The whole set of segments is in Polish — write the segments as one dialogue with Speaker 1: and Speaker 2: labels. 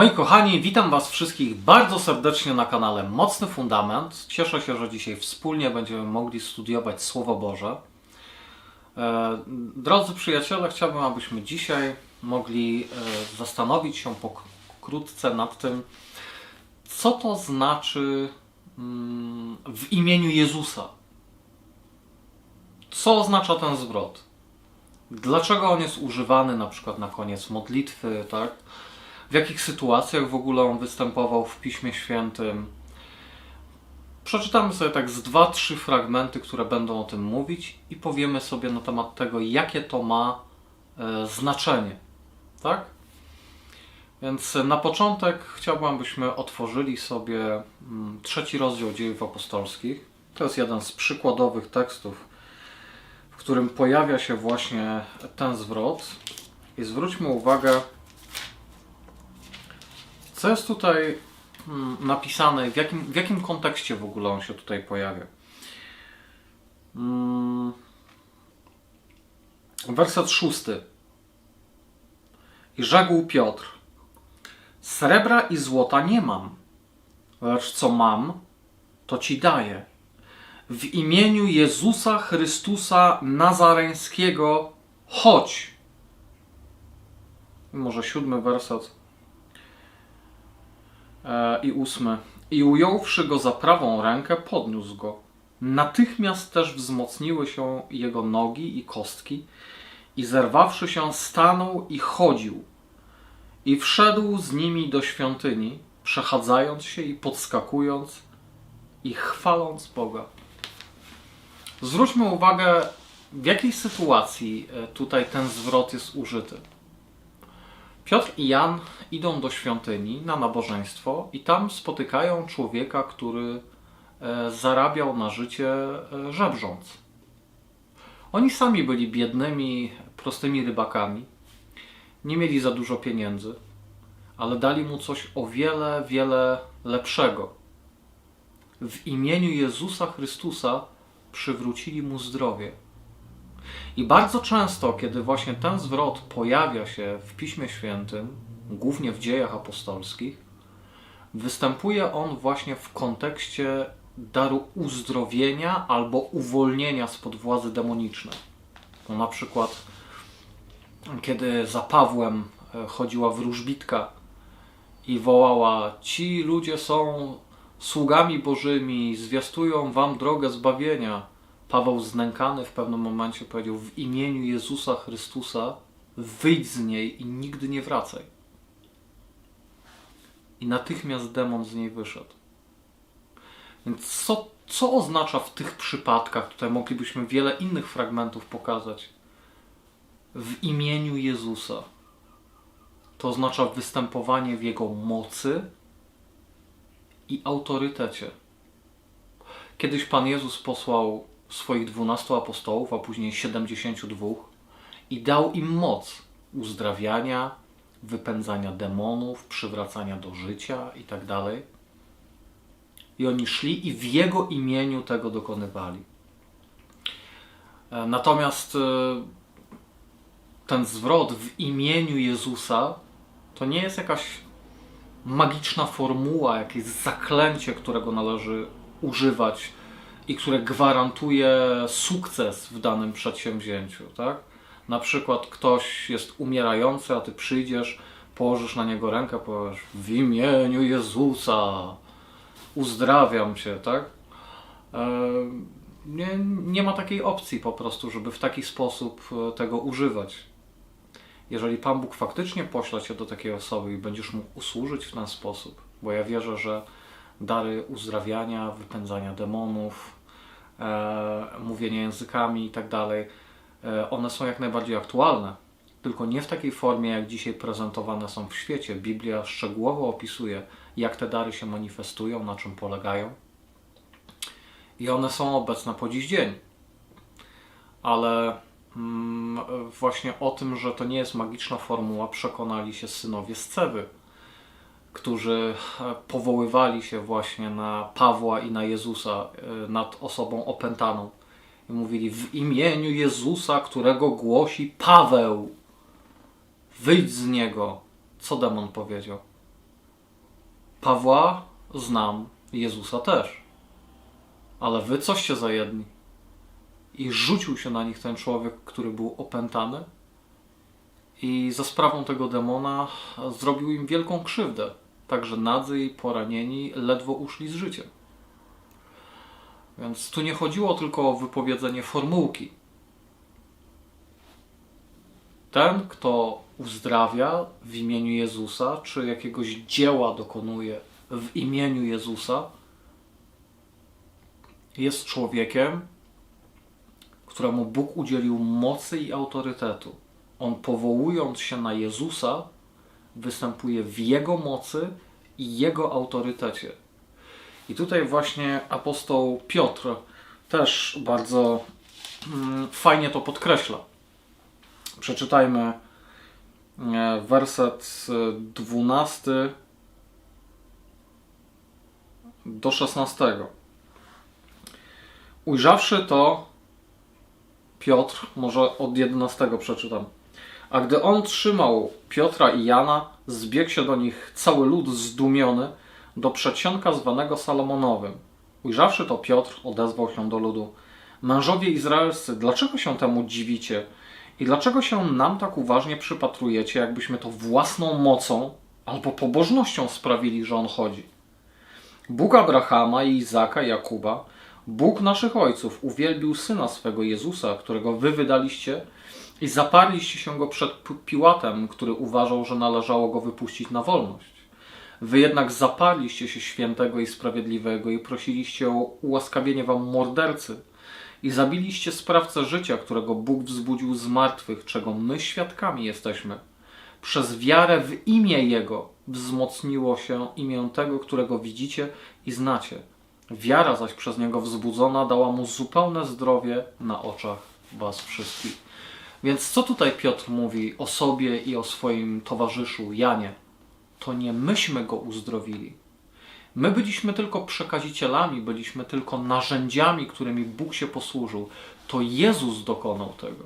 Speaker 1: Moi kochani, witam Was wszystkich bardzo serdecznie na kanale Mocny Fundament. Cieszę się, że dzisiaj wspólnie będziemy mogli studiować Słowo Boże. E, Drodzy przyjaciele, chciałbym, abyśmy dzisiaj mogli e, zastanowić się pokrótce nad tym, co to znaczy mm, w imieniu Jezusa. Co oznacza ten zwrot? Dlaczego on jest używany na przykład na koniec modlitwy, tak? w jakich sytuacjach w ogóle on występował w Piśmie Świętym. Przeczytamy sobie tak z dwa, trzy fragmenty, które będą o tym mówić i powiemy sobie na temat tego, jakie to ma e, znaczenie. Tak? Więc na początek chciałbym, abyśmy otworzyli sobie mm, trzeci rozdział dziejów apostolskich. To jest jeden z przykładowych tekstów, w którym pojawia się właśnie ten zwrot. I zwróćmy uwagę, co jest tutaj mm, napisane, w jakim, w jakim kontekście w ogóle on się tutaj pojawia? Mm. Werset szósty. I rzekł Piotr: Srebra i złota nie mam, lecz co mam, to ci daję. W imieniu Jezusa Chrystusa Nazareńskiego chodź. Może siódmy werset e, i ósmy. I ująwszy go za prawą rękę, podniósł go. Natychmiast też wzmocniły się jego nogi i kostki, i zerwawszy się, stanął i chodził. I wszedł z nimi do świątyni, przechadzając się i podskakując, i chwaląc Boga. Zwróćmy uwagę, w jakiej sytuacji e, tutaj ten zwrot jest użyty. Piotr i Jan idą do świątyni na nabożeństwo i tam spotykają człowieka, który e, zarabiał na życie e, żebrząc. Oni sami byli biednymi, prostymi rybakami, nie mieli za dużo pieniędzy, ale dali mu coś o wiele, wiele lepszego. W imieniu Jezusa Chrystusa przywrócili mu zdrowie. I bardzo często, kiedy właśnie ten zwrot pojawia się w Piśmie Świętym, głównie w dziejach apostolskich, występuje on właśnie w kontekście daru uzdrowienia albo uwolnienia spod władzy demonicznej. No na przykład, kiedy za Pawłem e, chodziła wróżbitka i wołała: Ci ludzie są sługami Bożymi, zwiastują wam drogę zbawienia Paweł znękany w pewnym momencie powiedział: W imieniu Jezusa Chrystusa wyjdź z niej i nigdy nie wracaj. I natychmiast demon z niej wyszedł. Więc co, co oznacza w tych przypadkach? Tutaj moglibyśmy wiele innych fragmentów pokazać. W imieniu Jezusa. To oznacza występowanie w Jego mocy i autorytecie. Kiedyś Pan Jezus posłał swoich dwunastu apostołów, a później 72 i dał im moc uzdrawiania, wypędzania demonów, przywracania do życia itd. Tak I oni szli i w Jego imieniu tego dokonywali. E, natomiast e, ten zwrot w imieniu Jezusa to nie jest jakaś magiczna formuła, jakieś zaklęcie, którego należy używać i które gwarantuje sukces w danym przedsięwzięciu, tak? Na przykład ktoś jest umierający, a ty przyjdziesz, położysz na niego rękę, powiesz w imieniu Jezusa uzdrawiam cię, tak? E, nie, nie ma takiej opcji po prostu, żeby w taki sposób e, tego używać. Jeżeli Pan Bóg faktycznie pośle cię do takiej osoby i będziesz mógł usłużyć w ten sposób, bo ja wierzę, że dary uzdrawiania, wypędzania demonów, e, mówienie językami i tak dalej, e, one są jak najbardziej aktualne, tylko nie w takiej formie, jak dzisiaj prezentowane są w świecie. Biblia szczegółowo opisuje, jak te dary się manifestują, na czym polegają. I one są obecne po dziś dzień. Ale właśnie o tym, że to nie jest magiczna formuła, przekonali się synowie z Cewy którzy e, powoływali się właśnie na Pawła i na Jezusa e, nad osobą opętaną. I mówili w imieniu Jezusa, którego głosi Paweł, wyjdź z niego. Co demon powiedział? Pawła znam, Jezusa też. Ale wy coście za jedni. I rzucił się na nich ten człowiek, który był opętany. I za sprawą tego demona zrobił im wielką krzywdę. Także nadzy i poranieni ledwo uszli z życiem. Więc tu nie chodziło tylko o wypowiedzenie formułki. Ten, kto uzdrawia w imieniu Jezusa, czy jakiegoś dzieła dokonuje w imieniu Jezusa, jest człowiekiem, któremu Bóg udzielił mocy i autorytetu. On powołując się na Jezusa, występuje w Jego mocy i Jego autorytecie. I tutaj właśnie apostoł Piotr też bardzo mm, fajnie to podkreśla. Przeczytajmy e, werset 12 do 16. Ujrzawszy to, Piotr, może od 11 przeczytam. A gdy on trzymał Piotra i Jana, zbiegł się do nich cały lud zdumiony do przedsionka zwanego Salomonowym. Ujrzawszy to, Piotr odezwał się do ludu. Mężowie izraelscy, dlaczego się temu dziwicie? I dlaczego się nam tak uważnie przypatrujecie, jakbyśmy to własną mocą albo pobożnością sprawili, że on chodzi? Bóg Abrahama i Izaka Jakuba, Bóg naszych ojców uwielbił syna swego Jezusa, którego wy wydaliście i zaparliście się go przed Piłatem, który uważał, że należało go wypuścić na wolność. Wy jednak zaparliście się świętego i sprawiedliwego i prosiliście o ułaskawienie wam mordercy i zabiliście sprawcę życia, którego Bóg wzbudził z martwych, czego my świadkami jesteśmy. Przez wiarę w imię Jego wzmocniło się imię tego, którego widzicie i znacie. Wiara zaś przez Niego wzbudzona dała mu zupełne zdrowie na oczach was wszystkich. Więc co tutaj Piotr mówi o sobie i o swoim towarzyszu Janie? To nie myśmy go uzdrowili. My byliśmy tylko przekazicielami, byliśmy tylko narzędziami, którymi Bóg się posłużył. To Jezus dokonał tego.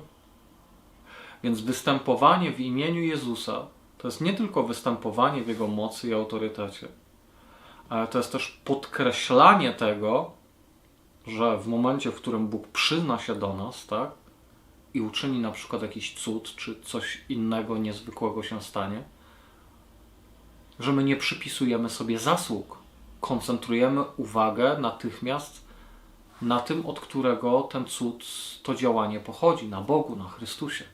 Speaker 1: Więc występowanie w imieniu Jezusa to jest nie tylko występowanie w Jego mocy i autorytecie, ale to jest też podkreślanie tego, że w momencie, w którym Bóg przyzna się do nas, tak, i uczyni na przykład jakiś cud, czy coś innego niezwykłego się stanie, że my nie przypisujemy sobie zasług. Koncentrujemy uwagę natychmiast na tym, od którego ten cud, to działanie pochodzi, na Bogu, na Chrystusie.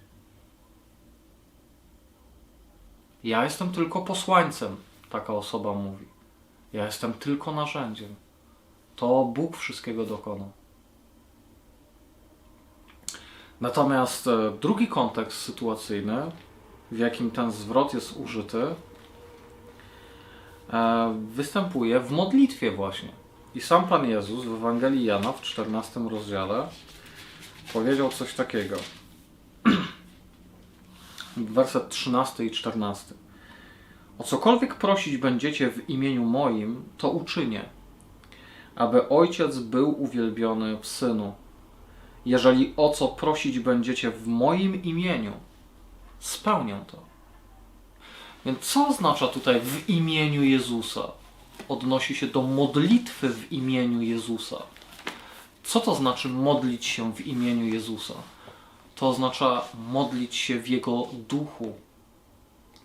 Speaker 1: Ja jestem tylko posłańcem, taka osoba mówi. Ja jestem tylko narzędziem. To Bóg wszystkiego dokonał. Natomiast e, drugi kontekst sytuacyjny, w jakim ten zwrot jest użyty, e, występuje w modlitwie właśnie. I sam Pan Jezus w Ewangelii Jana w 14 rozdziale powiedział coś takiego. Werset 13 i 14. O cokolwiek prosić będziecie w imieniu moim, to uczynię, aby Ojciec był uwielbiony w Synu. Jeżeli o co prosić będziecie w moim imieniu, spełnię to. Więc co oznacza tutaj w imieniu Jezusa? Odnosi się do modlitwy w imieniu Jezusa. Co to znaczy modlić się w imieniu Jezusa? To oznacza modlić się w Jego duchu,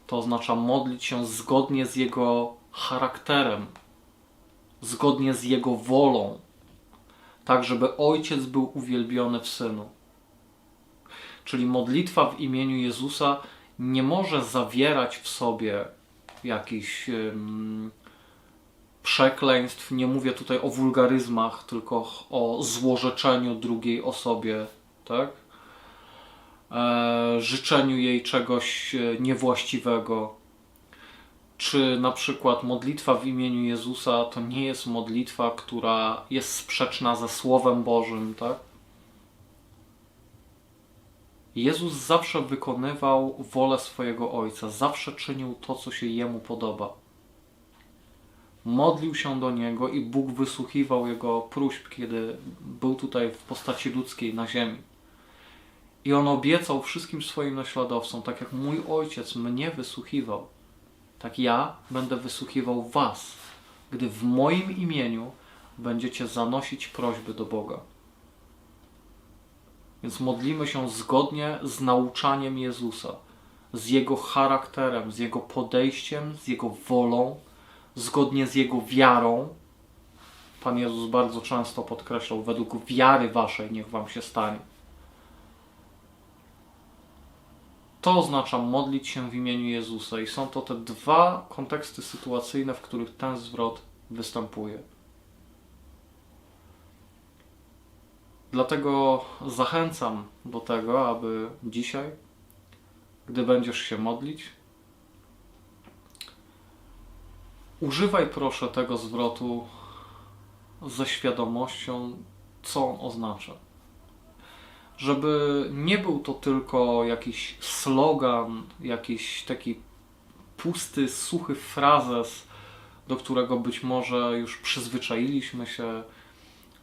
Speaker 1: to oznacza modlić się zgodnie z Jego charakterem, zgodnie z Jego wolą, tak żeby Ojciec był uwielbiony w Synu. Czyli modlitwa w imieniu Jezusa nie może zawierać w sobie jakichś um, przekleństw. Nie mówię tutaj o wulgaryzmach, tylko o złorzeczeniu drugiej osobie, tak? E, życzeniu jej czegoś e, niewłaściwego. Czy na przykład modlitwa w imieniu Jezusa to nie jest modlitwa, która jest sprzeczna ze Słowem Bożym, tak? Jezus zawsze wykonywał wolę swojego Ojca, zawsze czynił to, co się Jemu podoba. modlił się do Niego i Bóg wysłuchiwał jego próśb, kiedy był tutaj w postaci ludzkiej na ziemi. I on obiecał wszystkim swoim naśladowcom, tak jak mój ojciec mnie wysłuchiwał, tak ja będę wysłuchiwał was, gdy w moim imieniu będziecie zanosić prośby do Boga. Więc modlimy się zgodnie z nauczaniem Jezusa, z Jego charakterem, z Jego podejściem, z Jego wolą, zgodnie z Jego wiarą. Pan Jezus bardzo często podkreślał, według wiary waszej niech wam się stanie. To oznacza modlić się w imieniu Jezusa i są to te dwa konteksty sytuacyjne, w których ten zwrot występuje. Dlatego zachęcam do tego, aby dzisiaj, gdy będziesz się modlić, używaj proszę tego zwrotu ze świadomością, co on oznacza. Żeby nie był to tylko jakiś slogan, jakiś taki pusty, suchy frazes, do którego być może już przyzwyczailiśmy się,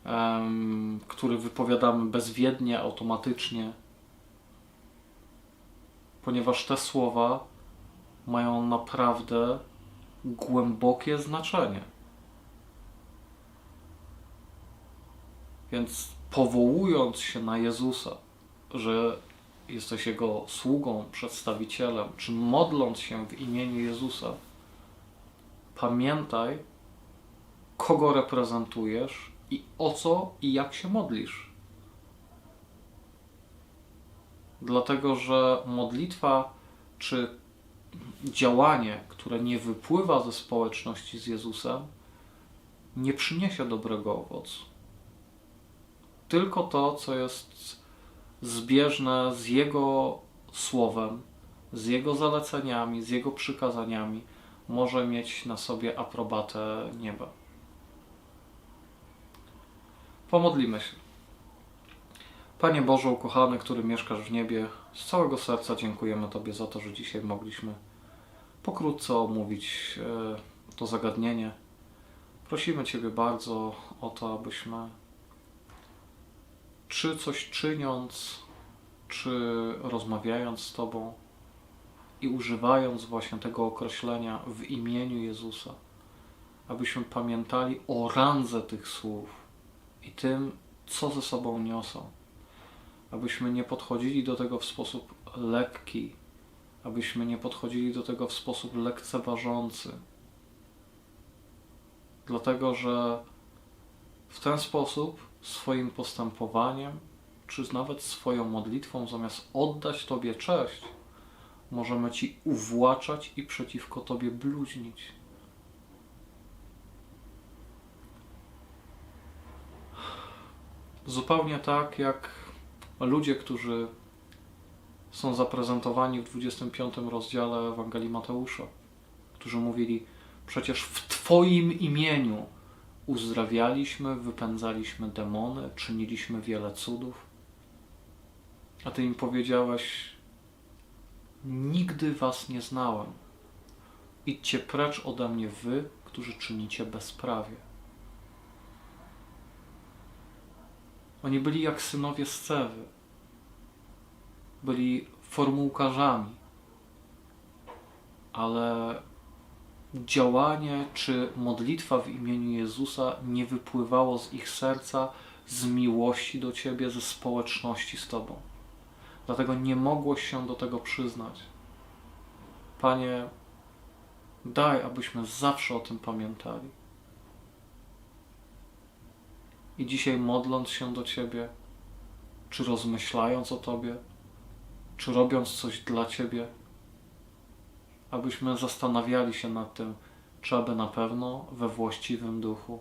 Speaker 1: um, który wypowiadamy bezwiednie, automatycznie, ponieważ te słowa mają naprawdę głębokie znaczenie. Więc powołując się na Jezusa, że jesteś Jego sługą, przedstawicielem, czy modląc się w imieniu Jezusa, pamiętaj, kogo reprezentujesz i o co i jak się modlisz. Dlatego, że modlitwa czy działanie, które nie wypływa ze społeczności z Jezusem, nie przyniesie dobrego owocu. Tylko to, co jest zbieżne z Jego słowem, z Jego zaleceniami, z Jego przykazaniami, może mieć na sobie aprobatę nieba. Pomodlimy się. Panie Boże, ukochany, który mieszkasz w niebie, z całego serca dziękujemy Tobie za to, że dzisiaj mogliśmy pokrótce omówić e, to zagadnienie. Prosimy Ciebie bardzo o to, abyśmy czy coś czyniąc, czy rozmawiając z Tobą i używając właśnie tego określenia w imieniu Jezusa, abyśmy pamiętali o randze tych słów i tym, co ze sobą niosą. Abyśmy nie podchodzili do tego w sposób lekki, abyśmy nie podchodzili do tego w sposób lekceważący. Dlatego, że w ten sposób swoim postępowaniem, czy nawet swoją modlitwą, zamiast oddać Tobie cześć, możemy Ci uwłaczać i przeciwko Tobie bluźnić. Zupełnie tak jak ludzie, którzy są zaprezentowani w 25 rozdziale Ewangelii Mateusza, którzy mówili: Przecież w Twoim imieniu uzdrawialiśmy, wypędzaliśmy demony, czyniliśmy wiele cudów. A Ty im powiedziałeś: Nigdy Was nie znałem. Idźcie precz ode mnie, wy, którzy czynicie bezprawie. Oni byli jak synowie Scewy. Byli formułkarzami, ale działanie czy modlitwa w imieniu Jezusa nie wypływało z ich serca z miłości do Ciebie, ze społeczności z Tobą. Dlatego nie mogłeś się do tego przyznać. Panie, daj, abyśmy zawsze o tym pamiętali. I dzisiaj modląc się do Ciebie, czy rozmyślając o Tobie, czy robiąc coś dla Ciebie, abyśmy zastanawiali się nad tym, czy aby na pewno we właściwym duchu,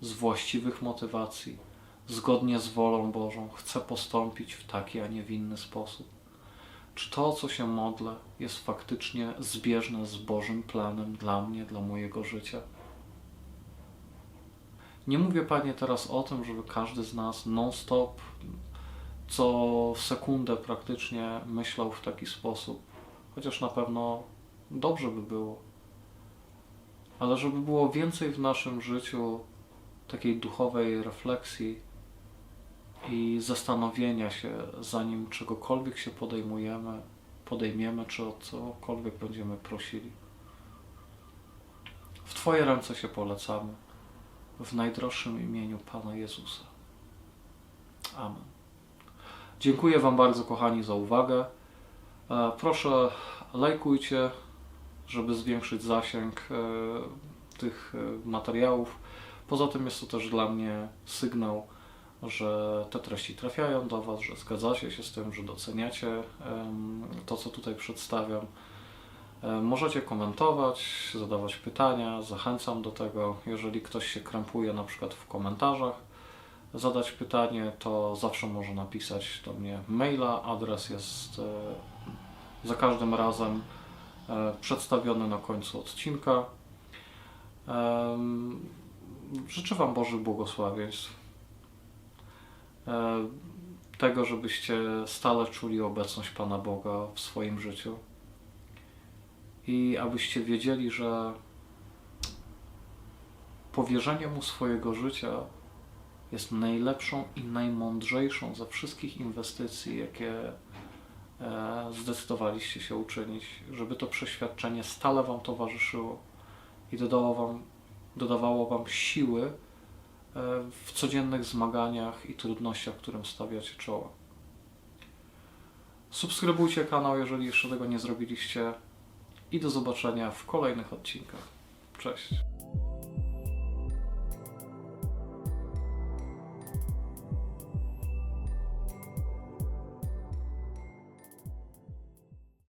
Speaker 1: z właściwych motywacji, zgodnie z wolą Bożą, chcę postąpić w taki, a nie w inny sposób. Czy to, co się modlę, jest faktycznie zbieżne z Bożym planem dla mnie, dla mojego życia? Nie mówię, Panie, teraz o tym, żeby każdy z nas non-stop, co sekundę praktycznie myślał w taki sposób, chociaż na pewno dobrze by było. ale żeby było więcej w naszym życiu takiej duchowej refleksji i zastanowienia się, zanim czegokolwiek się podejmujemy, podejmiemy, czy o cokolwiek będziemy prosili. W Twoje ręce się polecamy, w najdroższym imieniu Pana Jezusa. Amen. Dziękuję Wam bardzo, kochani, za uwagę. E, Proszę, lajkujcie, żeby zwiększyć zasięg e, tych e, materiałów. Poza tym jest to też dla mnie sygnał, że te treści trafiają do Was, że zgadzacie się z tym, że doceniacie to, co tutaj przedstawiam. E, Możecie komentować, zadawać pytania, zachęcam do tego. Jeżeli ktoś się krępuje na przykład w komentarzach, zadać pytanie, to zawsze może napisać do mnie maila. Adres jest za każdym razem przedstawiony na końcu odcinka. Życzę Wam Bożych błogosławieństw. E, Tego, żebyście stale czuli obecność Pana Boga w swoim życiu. I abyście wiedzieli, że powierzenie Mu swojego życia jest najlepszą i najmądrzejszą ze wszystkich inwestycji, jakie e, zdecydowaliście się uczynić, żeby to przeświadczenie stale Wam towarzyszyło i dodało wam, dodawało Wam siły e, w codziennych zmaganiach i trudnościach, którym stawiacie czoła. Subskrybujcie kanał, jeżeli jeszcze tego nie zrobiliście i do zobaczenia w kolejnych odcinkach. Cześć.